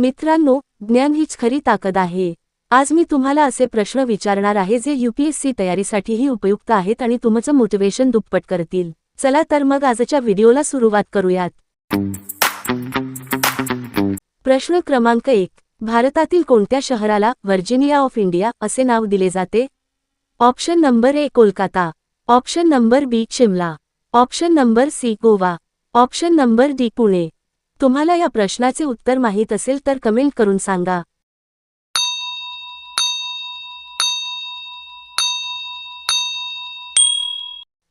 मित्रांनो ज्ञान हीच खरी ताकद आहे. आज मी तुम्हाला असे प्रश्न विचारणार आहे जे यूपीएससी तयारीसाठीही उपयुक्त आहेत आणि तुमचं मोटिवेशन दुप्पट करतील. चला तर मग आजच्या व्हिडिओला सुरुवात करूयात. प्रश्न क्रमांक एक. भारतातील कोणत्या शहराला व्हर्जिनिया ऑफ इंडिया असे नाव दिले जाते? Option number A Kolkata. Option number B Shimla. Option number C Goa. Option number D Pune. तुम्हाला या प्रश्नाचे उत्तर माहीत असेल तर कमेंट करून सांगा.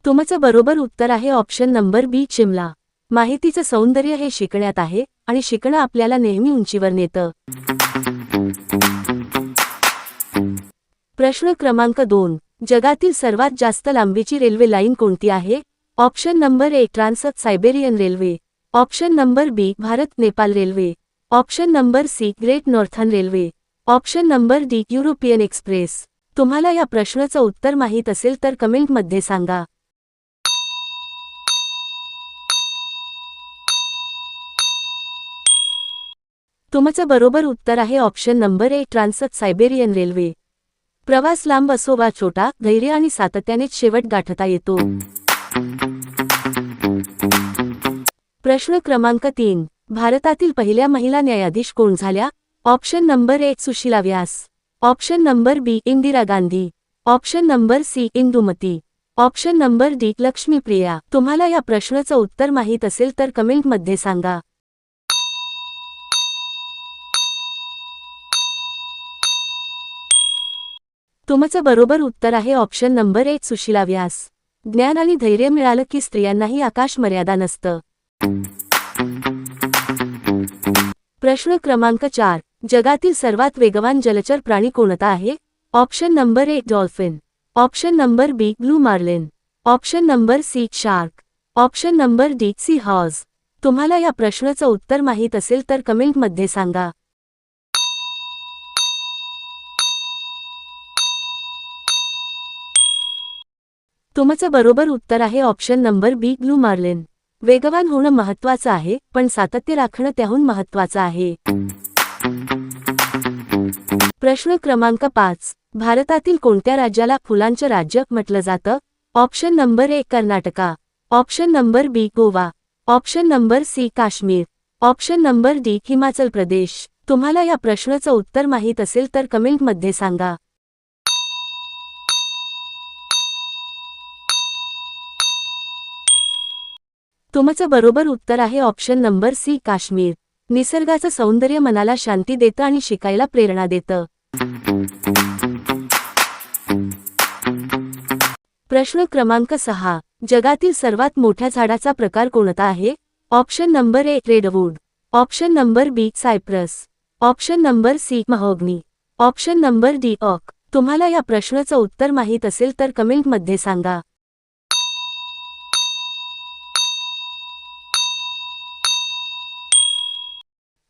तुमचं बरोबर उत्तर आहे ऑप्शन नंबर बी चिमला. माहितीचं सौंदर्य हे शिकण्यात आहे आणि शिकणं आपल्याला नेहमी उंचीवर नेतं. प्रश्न क्रमांक दोन. जगातील सर्वात जास्त लांबीची रेल्वे लाईन कोणती आहे? Option number A trans Siberian railway. Option number B Bharat Nepal railway. Option number C great northern railway. Option number D European express. तुम्हाला या प्रश्नाचं उत्तर माहीत असेल तर कमेंटमध्ये सांगा. तुमचं बरोबर उत्तर आहे option number A trans Siberian railway. प्रवास लांब असो वा छोटा धैर्य आणि सातत्यानेच शेवट गाठता येतो. प्रश्न क्रमांक तीन. भारतातील पहिल्या महिला न्यायाधीश कोण झाल्या? ऑप्शन नंबर एक Sushila Vyas. Option number B. Indira Gandhi. Option number C. Indumati. Option number D. Lakshmipriya. तुम्हाला या प्रश्नाचं उत्तर माहीत असेल तर कमेंटमध्ये सांगा. तुमचं बरोबर उत्तर आहे ऑप्शन नंबर एक सुशीला व्यास. ज्ञान आणि धैर्य मिळालं की स्त्रियांनाही आकाश मर्यादा नसतं. प्रश्न क्रमांक चार. जगातील सर्वात वेगवान जलचर प्राणी कोणता आहे? Option number A dolphin. Option number B blue marlin. Option number C shark. Option number D sea horse. तुम्हाला या प्रश्नाचं उत्तर माहीत असेल तर कमेंटमध्ये सांगा. तुमचं बरोबर उत्तर आहे option number B blue marlin. वेगवान होणं महत्वाचं आहे पण सातत्य राखणं त्याहून महत्वाचं आहे. प्रश्न क्रमांक पाच. भारतातील कोणत्या राज्याला फुलांचं राज्य म्हटलं जातं? ऑप्शन नंबर एक Karnataka. Option number B Goa. Option number C Kashmir. Option number D Himachal Pradesh. तुम्हाला या प्रश्नाचं उत्तर माहीत असेल तर कमेंटमध्ये सांगा. तुमचं बरोबर उत्तर आहे ऑप्शन नंबर सी काश्मीर. निसर्गाचं सौंदर्य मनाला शांती देतं आणि शिकायला प्रेरणा देतं. प्रश्न क्रमांक सहा. जगातील सर्वात मोठ्या झाडाचा प्रकार कोणता आहे? Option number A redwood. Option number B cypress. Option number C mahogany. Option number D oak तुम्हाला या प्रश्नाचं उत्तर माहीत असेल तर कमेंटमध्ये सांगा.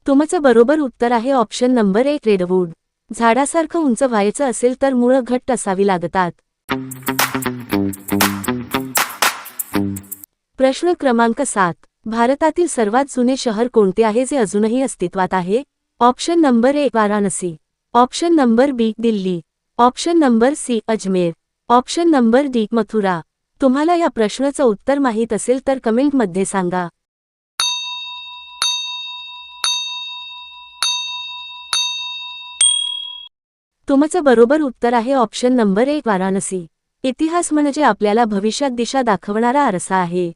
तुमचं बरोबर उत्तर आहे ऑप्शन नंबर एक रेडवूड. झाडासारखं उंच व्हायचं असेल तर मुळं घट्ट असावी लागतात. प्रश्न क्रमांक सात. भारतातील सर्वात जुने शहर कोणते आहे जे अजूनही अस्तित्वात आहे? Option number A Varanasi. Option number B Delhi. Option number C Ajmer. Option number D Mathura. तुम्हाला या प्रश्नाचं उत्तर माहीत असेल तर कमेंटमध्ये सांगा. तुमचं बरोबर उत्तर आहे ऑप्शन नंबर एक वाराणसी. इतिहास म्हणजे आपल्याला भविष्यात दिशा दाखवणारा आरसा आहे.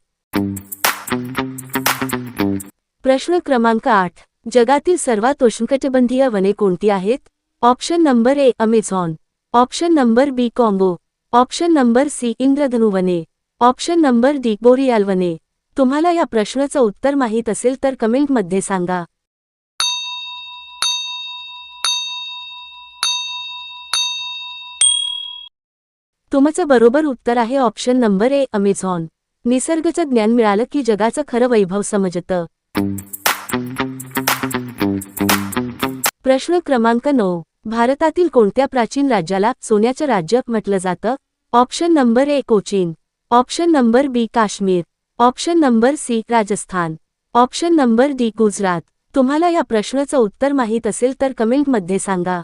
प्रश्न क्रमांक आठ. जगातील सर्वात उष्णकटिबंधीय वने कोणती आहेत? Option number A Amazon. Option number B Congo. Option number C इंद्रधनु वने. ऑप्शन नंबर डी बोरियाल वने. तुम्हाला या प्रश्नाचं उत्तर माहीत असेल तर कमेंटमध्ये सांगा. तुमचं बरोबर उत्तर आहे ऑप्शन नंबर ए अमेझॉन. निसर्गचं ज्ञान मिळालं की जगाचं खरं वैभव समजतं. प्रश्न क्रमांक नऊ. भारतातील कोणत्या प्राचीन राज्याला सोन्याचं राज्य म्हटलं जातं? Option number A Cochin. Option number B Kashmir. Option number C Rajasthan. Option number D Gujarat. तुम्हाला या प्रश्नाचं उत्तर माहीत असेल तर कमेंटमध्ये सांगा.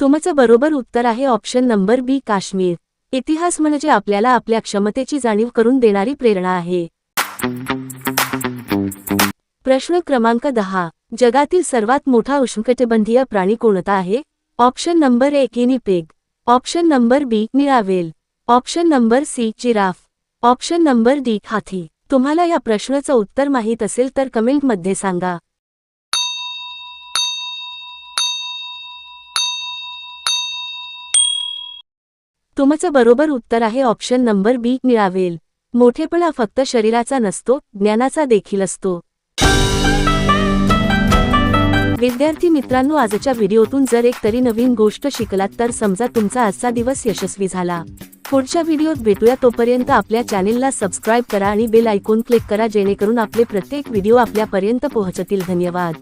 तुमचं बरोबर उत्तर आहे ऑप्शन नंबर बी काश्मीर. इतिहास म्हणजे आपल्याला आपल्या क्षमतेची जाणीव करून देणारी प्रेरणा आहे. प्रश्न क्रमांक दहा. जगातील सर्वात मोठा उष्णकटिबंधीय प्राणी कोणता आहे? ऑप्शन नंबर एक इनिपेग option number B निळावेल option number C giraffe. Option number D हाथी. तुम्हाला या प्रश्नाचं उत्तर माहीत असेल तर कमेंटमध्ये सांगा. तुमचं बरोबर उत्तर आहे ऑप्शन नंबर बी मिळावेल मोठेपणा फक्त शरीराचा नसतो ज्ञानाचा देखील असतो. विद्यार्थी मित्रांनो आजच्या व्हिडिओतून जर एक तरी नवीन गोष्ट शिकलात तर समजा तुमचा आजचा दिवस यशस्वी झाला. पुढच्या व्हिडिओत भेटूया. तोपर्यंत आपल्या चॅनेलला सबस्क्राईब करा आणि बेल ऐकून क्लिक करा जेणेकरून आपले प्रत्येक व्हिडिओ आपल्यापर्यंत पोहोचतील. धन्यवाद.